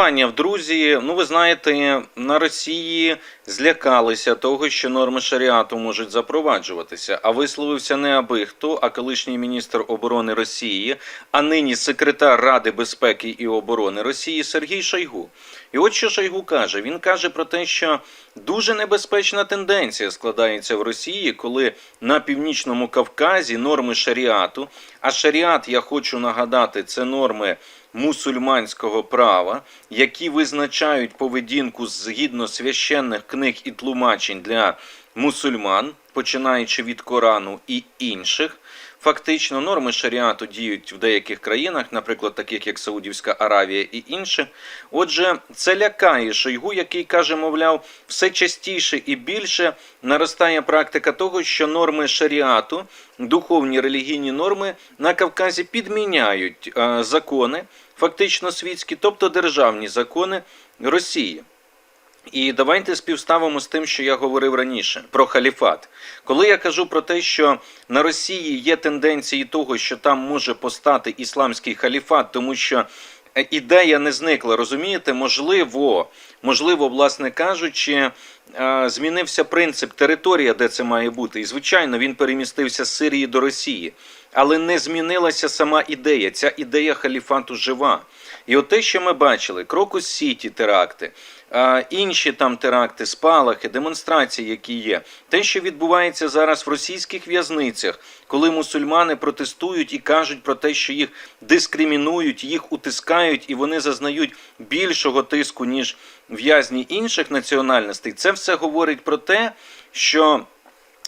В друзі, ну ви знаєте, на Росії злякалися того, що норми шаріату можуть запроваджуватися. А висловився не аби хто, а колишній міністр оборони Росії, а нині секретар Ради безпеки і оборони Росії Сергій Шойгу. І от що Шойгу каже: він каже про те, що дуже небезпечна тенденція складається в Росії, коли на північному Кавказі норми шаріату, а шаріат, я хочу нагадати, це норми мусульманського права, які визначають поведінку згідно священних книг і тлумачень для мусульман, починаючи від Корану і інших. Фактично, норми шаріату діють в деяких країнах, наприклад, таких як Саудівська Аравія і інші. Отже, це лякає Шойгу, який каже, мовляв, все частіше і більше наростає практика того, що норми шаріату, духовні релігійні норми на Кавказі підміняють е, закони, фактично світські, тобто державні закони Росії. І давайте співставимо з тим, що я говорив раніше про халіфат. Коли я кажу про те, що на Росії є тенденції того, що там може постати ісламський халіфат, тому що е, ідея не зникла, розумієте? Можливо, можливо, власне кажучи, е, змінився принцип територія, де це має бути. І звичайно, він перемістився з Сирії до Росії. Але не змінилася сама ідея. Ця ідея халіфату жива. І от те, що ми бачили, Крокус Сіті теракти, інші там теракти, спалахи, демонстрації, які є, те, що відбувається зараз в російських в'язницях, коли мусульмани протестують і кажуть про те, що їх дискримінують, їх утискають, і вони зазнають більшого тиску ніж в'язні інших національностей, це все говорить про те, що.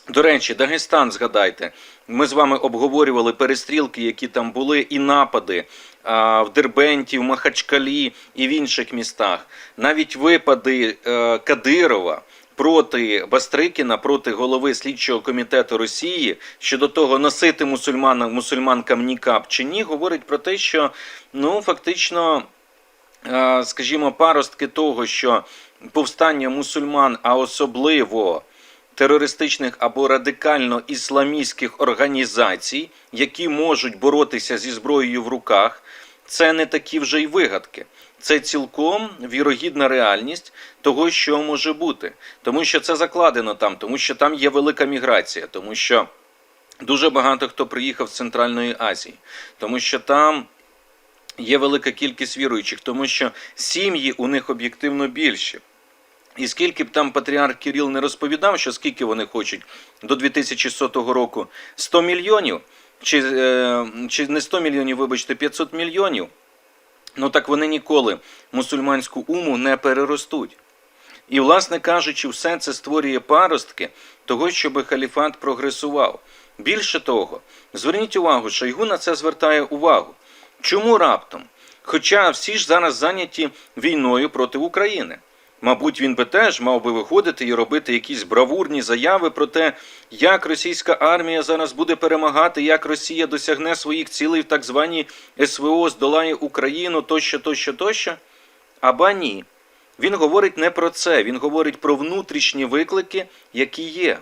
До речі, Дагестан, згадайте, ми з вами обговорювали перестрілки, які там були, і напади в Дербенті, в Махачкалі і в інших містах. Навіть випади е, Кадирова проти Бастрикіна, проти голови слідчого комітету Росії щодо того, носити мусульманам мусульманкам нікап чи ні, говорить про те, що ну фактично. е, Скажімо, паростки того, що повстання мусульман, а особливо терористичних або радикально ісламістських організацій, які можуть боротися зі зброєю в руках, це не такі вже й вигадки. Це цілком вірогідна реальність того, що може бути, тому що це закладено там, тому що там є велика міграція, тому що дуже багато хто приїхав з Центральної Азії, тому що там є велика кількість віруючих, тому що сім'ї у них об'єктивно більші. І скільки б там патріарх Кирил не розповідав, що скільки вони хочуть до 2100 року 100 мільйонів, чи, е, чи не 100 мільйонів, вибачте, 500 мільйонів, ну так вони ніколи мусульманську уму не переростуть. І, власне кажучи, все це створює паростки того, щоб халіфат прогресував. Більше того, зверніть увагу, Шойгу на це звертає увагу. Чому раптом? Хоча всі ж зараз зайняті війною проти України. Мабуть, він би теж мав би виходити і робити якісь бравурні заяви про те, як російська армія зараз буде перемагати, як Росія досягне своїх цілей в так званій СВО, здолає Україну тощо, тощо, тощо. Аба ні. Він говорить не про це, він говорить про внутрішні виклики, які є.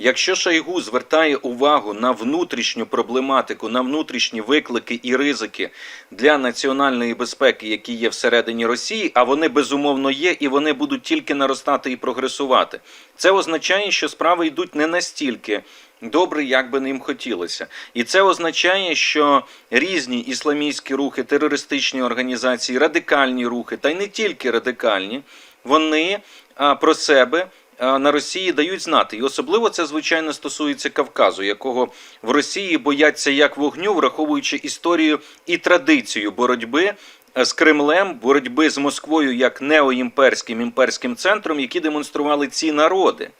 Якщо Шойгу звертає увагу на внутрішню проблематику, на внутрішні виклики і ризики для національної безпеки, які є всередині Росії, а вони безумовно є, і вони будуть тільки наростати і прогресувати, це означає, що справи йдуть не настільки добре, як би ним хотілося. І це означає, що різні ісламістські рухи, терористичні організації, радикальні рухи, та й не тільки радикальні, вони про себе на Росії дають знати. І особливо це, звичайно, стосується Кавказу, якого в Росії бояться як вогню, враховуючи історію і традицію боротьби. е, З Кремлем, боротьби з Москвою як неоімперським імперським центром, які демонстрували ці народи.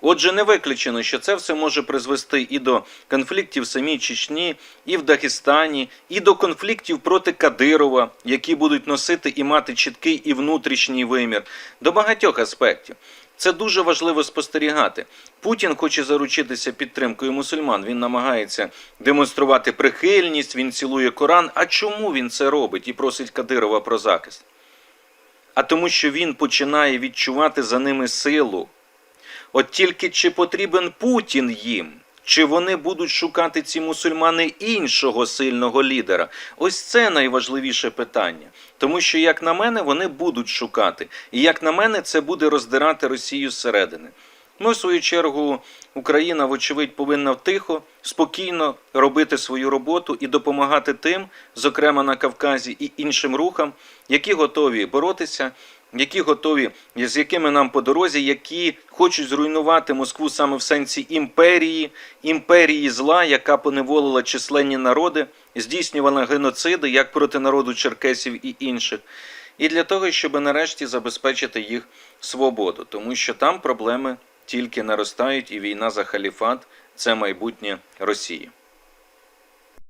Отже, не виключено, що це все може призвести і до конфліктів в самій Чечні, і в Дагестані, і до конфліктів проти Кадирова, які будуть носити і мати чіткий і внутрішній вимір, до багатьох аспектів. Це дуже важливо спостерігати. Путін хоче заручитися підтримкою мусульман. Він намагається демонструвати прихильність, він цілує Коран. А чому він це робить і просить Кадирова про захист? А тому, що він починає відчувати за ними силу. От тільки чи потрібен Путін їм, чи вони будуть шукати ці мусульмани іншого сильного лідера? Ось це найважливіше питання. Тому що, як на мене, вони будуть шукати. І як на мене, це буде роздирати Росію зсередини. Ну, в свою чергу, Україна, вочевидь, повинна тихо, спокійно робити свою роботу і допомагати тим, зокрема на Кавказі і іншим рухам, які готові боротися, які готові, з якими нам по дорозі, які хочуть зруйнувати Москву саме в сенсі імперії, імперії зла, яка поневолила численні народи, здійснювала геноциди як проти народу черкесів і інших, і для того, щоб нарешті забезпечити їх свободу, тому що там проблеми тільки наростають, і війна за халіфат це майбутнє Росії.